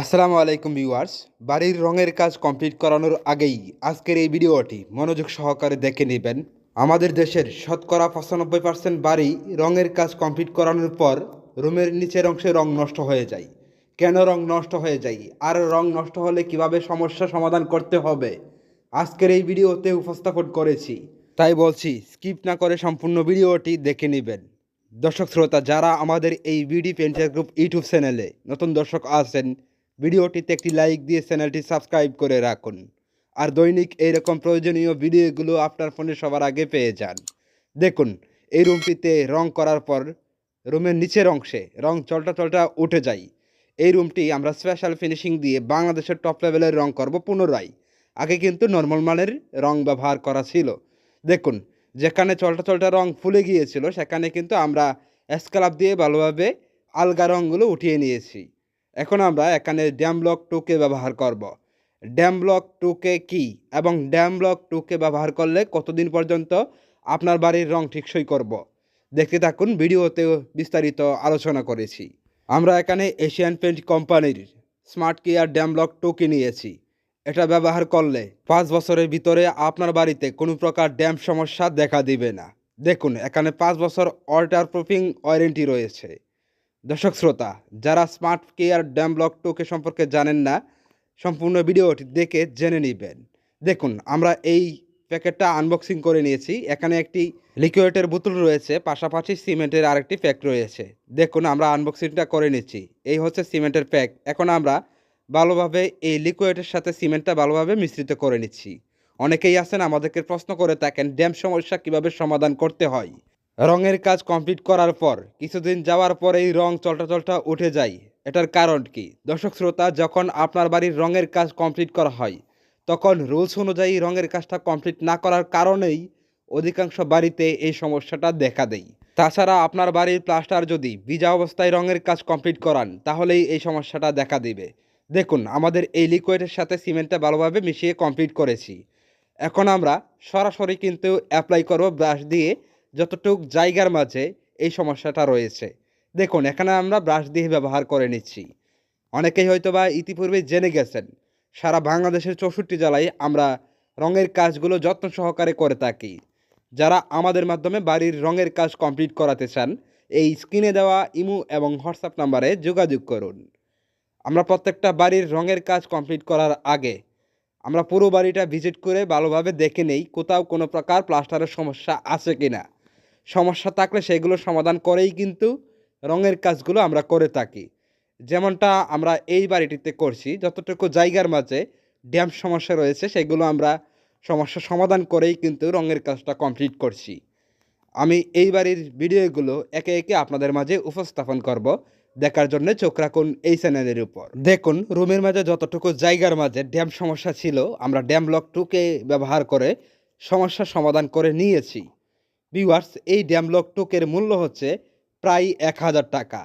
আসসালামু আলাইকুম ভিউয়ার্স। বাড়ির রঙের কাজ কমপ্লিট করানোর আগেই আজকের এই ভিডিওটি মনোযোগ সহকারে দেখে নেবেন। আমাদের দেশের শতকরা পঁচানব্বই পার্সেন্ট বাড়ি রঙের কাজ কমপ্লিট করানোর পর রুমের নিচের অংশে রং নষ্ট হয়ে যায়। কেন রং নষ্ট হয়ে যায়? আর রং নষ্ট হলে কীভাবে সমস্যা সমাধান করতে হবে? আজকের এই ভিডিওতে উপস্থাপন করেছি। তাই বলছি, স্কিপ না করে সম্পূর্ণ ভিডিওটি দেখে নেবেন। দর্শক শ্রোতা, যারা আমাদের এই বিডি পেন্টার গ্রুপ ইউটিউব চ্যানেলে নতুন দর্শক আছেন ভিডিওটিতে একটি লাইক দিয়ে চ্যানেলটি সাবস্ক্রাইব করে রাখুন। আর দৈনিক এইরকম প্রয়োজনীয় ভিডিওগুলো আপনার ফোনে সবার আগে পেয়ে যান। দেখুন, এই রুমটিতে রং করার পর রুমের নিচের অংশে রং চলটা চলটা উঠে যায়। এই রুমটি আমরা স্পেশাল ফিনিশিং দিয়ে বাংলাদেশের টপ লেভেলের রং করব পুনরায়। আগে কিন্তু নর্মাল মানের রং ব্যবহার করা ছিল। দেখুন, যেখানে চলটা চলটা রং ফুলে গিয়েছিল, সেখানে কিন্তু আমরা স্কালাপ দিয়ে ভালোভাবে আলগা রঙগুলো উঠিয়ে নিয়েছি। এখন আমরা এখানে ড্যাম ব্লক টুকে ব্যবহার করব। ড্যাম ব্লক টুকে কি এবং ড্যাম ব্লক টুকে ব্যবহার করলে কতদিন পর্যন্ত আপনার বাড়ির রং টিকসই করব। দেখতে থাকুন ভিডিওতেও বিস্তারিত আলোচনা করেছি আমরা এখানে এশিয়ান পেন্ট কোম্পানির স্মার্ট কেয়ার ড্যাম ব্লক টুকে নিয়েছি এটা ব্যবহার করলে পাঁচ বছরের ভিতরে আপনার বাড়িতে কোনো প্রকার ড্যাম সমস্যা দেখা দিবে না দেখুন, এখানে পাঁচ বছর ওয়াটার প্রুফিং ওয়ারেন্টি রয়েছে দর্শক শ্রোতা, যারা স্মার্ট কেয়ার ড্যাম ব্লক টোকে সম্পর্কে জানেন না, সম্পূর্ণ ভিডিওটি দেখে জেনে নেবেন। দেখুন, আমরা এই প্যাকেটটা আনবক্সিং করে নিয়েছি। এখানে একটি লিকুইডের বোতল রয়েছে, পাশাপাশি সিমেন্টের আরেকটি প্যাক রয়েছে। দেখুন, আমরা আনবক্সিংটা করে নিচ্ছি। এই হচ্ছে সিমেন্টের প্যাক এখন আমরা ভালোভাবে এই লিকুইডের সাথে সিমেন্টটা ভালোভাবে মিশ্রিত করে নিচ্ছি। অনেকেই আছেন আমাদেরকে প্রশ্ন করে থাকেন, ড্যাম সমস্যা কীভাবে সমাধান করতে হয়? রঙের কাজ কমপ্লিট করার পর, কিছুদিন যাওয়ার পর এই রং চলটা চলটা উঠে যায়। এটার কারণ কি? দর্শক শ্রোতা, যখন আপনার বাড়ির রঙের কাজ কমপ্লিট করা হয়, তখন রুলস অনুযায়ী রঙের কাজটা কমপ্লিট না করার কারণেই অধিকাংশ বাড়িতে এই সমস্যাটা দেখা দেয়। তাছাড়া আপনার বাড়ির প্লাস্টার যদি ভিজা অবস্থায় রঙের কাজ কমপ্লিট করান, তাহলেই এই সমস্যাটা দেখা দিবে। দেখুন, আমাদের এই লিকুইডের সাথে সিমেন্টটা ভালোভাবে মিশিয়ে কমপ্লিট করেছি। এখন আমরা সরাসরি কিন্তু অ্যাপ্লাই করব ব্রাশ দিয়ে যতটুক জায়গার মাঝে এই সমস্যাটা রয়েছে। দেখুন, এখানে আমরা ব্রাশ দিয়ে ব্যবহার করে নিচ্ছি। অনেকেই হয়তো বা ইতিপূর্বে জেনে গেছেন, সারা বাংলাদেশের চৌষট্টি জেলায় আমরা রঙের কাজগুলো যত্ন সহকারে করে থাকি। যারা আমাদের মাধ্যমে বাড়ির রঙের কাজ কমপ্লিট করাতে চান, এই স্ক্রিনে দেওয়া ইমু এবং হোয়াটসঅ্যাপ নাম্বারে যোগাযোগ করুন। আমরা প্রত্যেকটা বাড়ির রঙের কাজ কমপ্লিট করার আগে, আমরা পুরো বাড়িটা ভিজিট করে ভালোভাবে দেখে নেই কোথাও কোনো প্রকার প্লাস্টারের সমস্যা আছে কি না সমস্যা থাকলে সেগুলো সমাধান করেই কিন্তু রঙের কাজগুলো আমরা করে থাকি। যেমনটা আমরা এই বাড়িটিতে করছি, যতটুকু জায়গার মাঝে ড্যাম সমস্যা রয়েছে, সেগুলো আমরা সমস্যা সমাধান করেই কিন্তু রঙের কাজটা কমপ্লিট করছি। আমি এই বাড়ির ভিডিওগুলো একে একে আপনাদের মাঝে উপস্থাপন করব। দেখার জন্য চোখ রাখুন এই চ্যানেলের উপর। দেখুন, রুমের মাঝে যতটুকু জায়গার মাঝে ড্যাম সমস্যা ছিল, আমরা ড্যাম ব্লক টুকে ব্যবহার করে সমস্যা সমাধান করে নিয়েছি। ভিউয়ার্স এই ড্যাম টোকের মূল্য হচ্ছে প্রায় এক হাজার টাকা।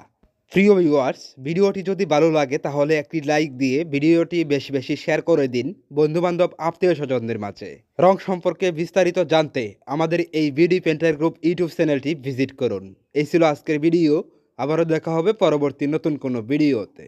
প্রিয় ভিউয়ার্স ভিডিওটি যদি ভালো লাগে, তাহলে একটি লাইক দিয়ে ভিডিওটি বেশি বেশি শেয়ার করে দিন বন্ধুবান্ধব, আত্মীয় স্বজনদের মাঝে। রং সম্পর্কে বিস্তারিত জানতে আমাদের এই বিডি পেন্টার গ্রুপ ইউটিউব চ্যানেলটি ভিজিট করুন। এই ছিল আজকের ভিডিও আবারও দেখা হবে পরবর্তী নতুন কোনো ভিডিওতে